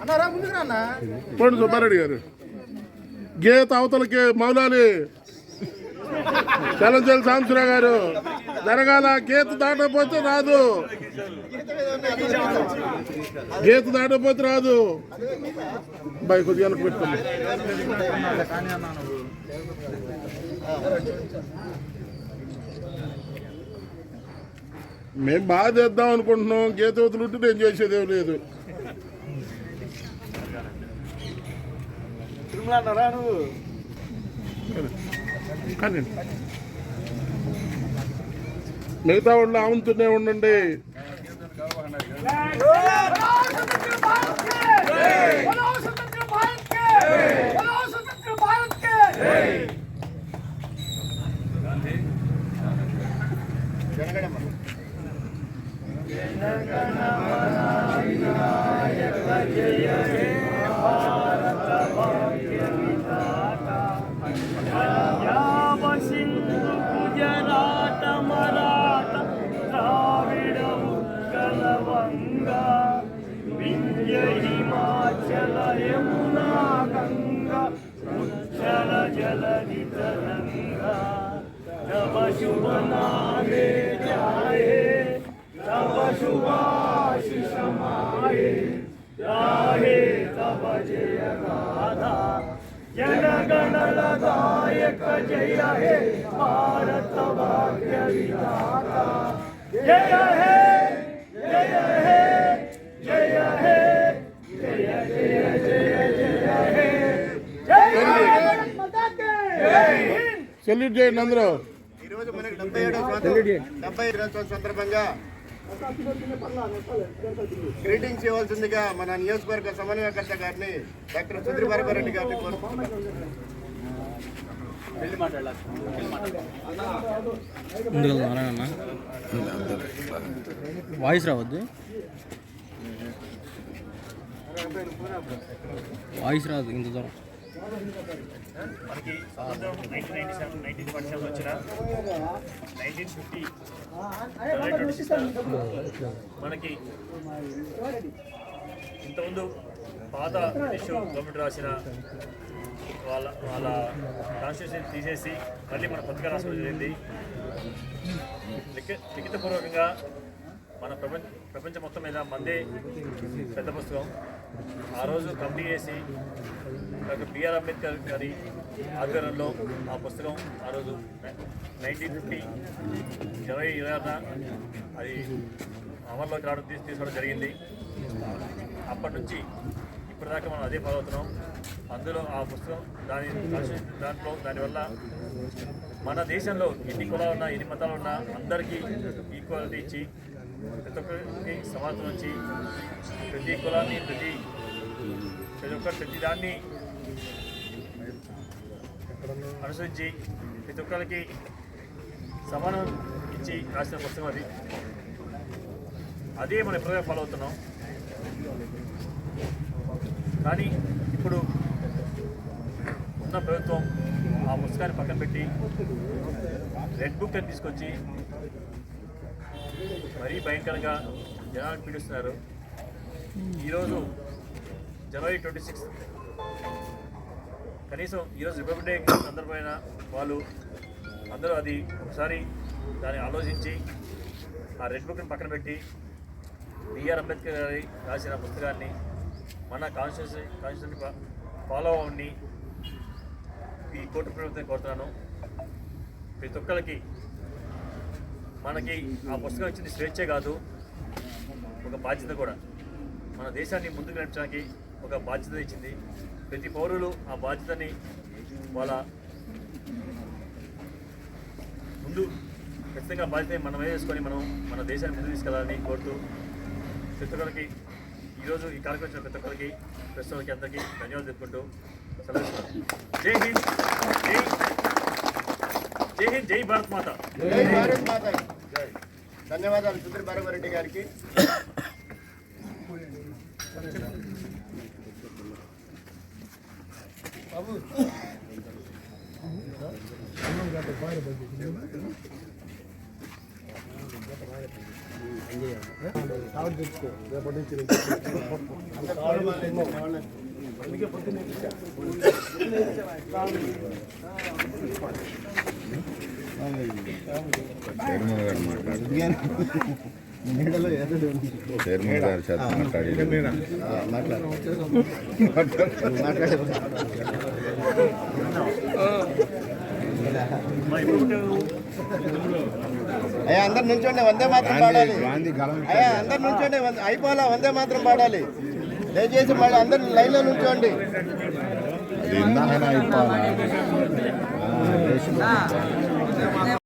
అన్నారా ముందుకు రా పండు సుబ్బారెడ్డి గారు. గీత అవతలకి మౌలాలి చలంచల్ సాంబశివరావు గారు. జరగాల గీత దాటకపోతే రాదు. గీత దాటకపోతే రాదు. బాయ్ కొద్దిగా వెనక్కి పెట్టుకోండి. మేము బాగా చేద్దాం అనుకుంటున్నాం. గీత అవతలు నేను చేసేదేం లేదు. తిరుమల అన్నారా నువ్వు? కానీ మిగతా వాళ్ళు ఆముతూనే ఉండండి. సింధు తవ శుభాశిష మాయే రాహే తవ జయ గాథా జనగణల దాయక జయ హే భారత భాగ్య విధాత జయ హే జయ హే జయ హే జయ జయ జయ జయ హే జయ భారత్ మాతా కి జై హింద్ సెల్యూట్ చేయండి అందరూ ఈరోజు మనకి డెబ్బై ఏడవ స్వాతంత్రం డెబ్బై దినోత్సవం సందర్భంగా గ్రీటింగ్స్ ఇవ్వాల్సిందిగా మన నియోజకవర్గ సమన్వయకర్త గారిని డాక్టర్ సుధీర్ రెడ్డి గారిని కోరుకుంటున్నాం. వాయిస్ రావద్దు. వాయిస్ రాదు ఇంత దూరం. మనకి స్వాతంత్రం nineteen ninety seven nineteen forty seven వచ్చిన నైన్టీన్ ఫిఫ్టీ మనకి ఇంతకుముందు పాత బ్రిటిష్ గవర్నమెంట్ రాసిన వాళ్ళ వాళ్ళ కాన్స్టిట్యూషన్ తీసేసి మళ్ళీ మన పత్రిక రాసుకోవడం జరిగింది లిఖి లిఖితపూర్వకంగా మన ప్రపంచ ప్రపంచం మొత్తం మీద మందే పెద్ద పుస్తకం. ఆ రోజు కమిటీ చేసి డాక్టర్ బిఆర్ అంబేద్కర్ గారి ఆధ్వర్యంలో ఆ పుస్తకం ఆ రోజు నైన్టీన్ ఫిఫ్టీ ఇరవై ఇరవై ఆరున అది అమల్లోకి రావడం తీసి తీసుకోవడం జరిగింది. అప్పటి నుంచి ఇప్పటిదాకా మనం అదే ఫాలో అవుతున్నాం. అందులో ఆ పుస్తకం దాని దాంట్లో దానివల్ల మన దేశంలో ఎన్ని కులాలు ఉన్నా ఎన్ని మతాలు ఉన్నా అందరికీ ఈక్వాలిటీ ఇచ్చి ప్రతి ఒక్కరికి సమానం వచ్చి ప్రతి కులాన్ని ప్రతి ప్రతి ఒక్కరు ప్రతి దాన్ని అనుసరించి ప్రతి ఒక్కరికి సమానం ఇచ్చి రాసిన పుస్తకం అది. అదే మనం ఎప్పుడైనా ఫాలో అవుతున్నాం. కానీ ఇప్పుడు ఉన్న ప్రభుత్వం ఆ పుస్తకాన్ని పక్కన పెట్టి రెడ్ బుక్ అని తీసుకొచ్చి మరీ భయంకరంగా జనాలు పీడిస్తున్నారు. ఈరోజు జనవరి ట్వంటీ సిక్స్త్. కనీసం ఈరోజు రిపబ్లిక్ డే సందర్భమైన వాళ్ళు అందరూ అది ఒకసారి దాన్ని ఆలోచించి ఆ రెడ్ బుక్ని పక్కన పెట్టి బిఆర్ అంబేద్కర్ గారి రాసిన పుస్తకాన్ని మన కాన్స్టిట్యూషన్ కాన్స్టిట్యూషన్ ఫాలో అవ్వండి. ఈ కోర్టు ప్రభుత్వం కోరుతున్నాను. ప్రతి ఒక్కరికి మనకి ఆ పుస్తకం ఇచ్చింది స్వేచ్ఛే కాదు ఒక బాధ్యత కూడా. మన దేశాన్ని ముందుకు నడిపించడానికి ఒక బాధ్యత ఇచ్చింది. ప్రతి పౌరులు ఆ బాధ్యతని వాళ్ళ ముందు ఖచ్చితంగా బాధ్యత మనమే చేసుకొని మనం మన దేశాన్ని ముందు తీసుకెళ్ళాలని కోరుతూ ప్రతి ఒక్కరికి ఈరోజు ఈ కార్యక్రమం వచ్చిన ప్రతి ఒక్కరికి ప్రస్తుతానికి అందరికీ ధన్యవాదాలు చెప్పుకుంటూ సెలవు జై హింద్! జై జై హింద్ జై భారత్ మాత జై భారత్ మాత జై ధన్యవాదాలు సుధీర్ బారవరెడ్డి గారికి చైర్మన్ గారు మాట్లాడు చైర్మన్ గారు చేత మాట్లాడి మా ఇప్పుడు అయ్యా అందరు నుంచోండి వందే మాత్రం పాడాలి. అయ్యా అందరు నుంచోండి అయిపోవాలా? వందే మాత్రం పాడాలి. దయచేసి మళ్ళీ అందరు లైన్లో నుంచోండి. అయిపోవాలా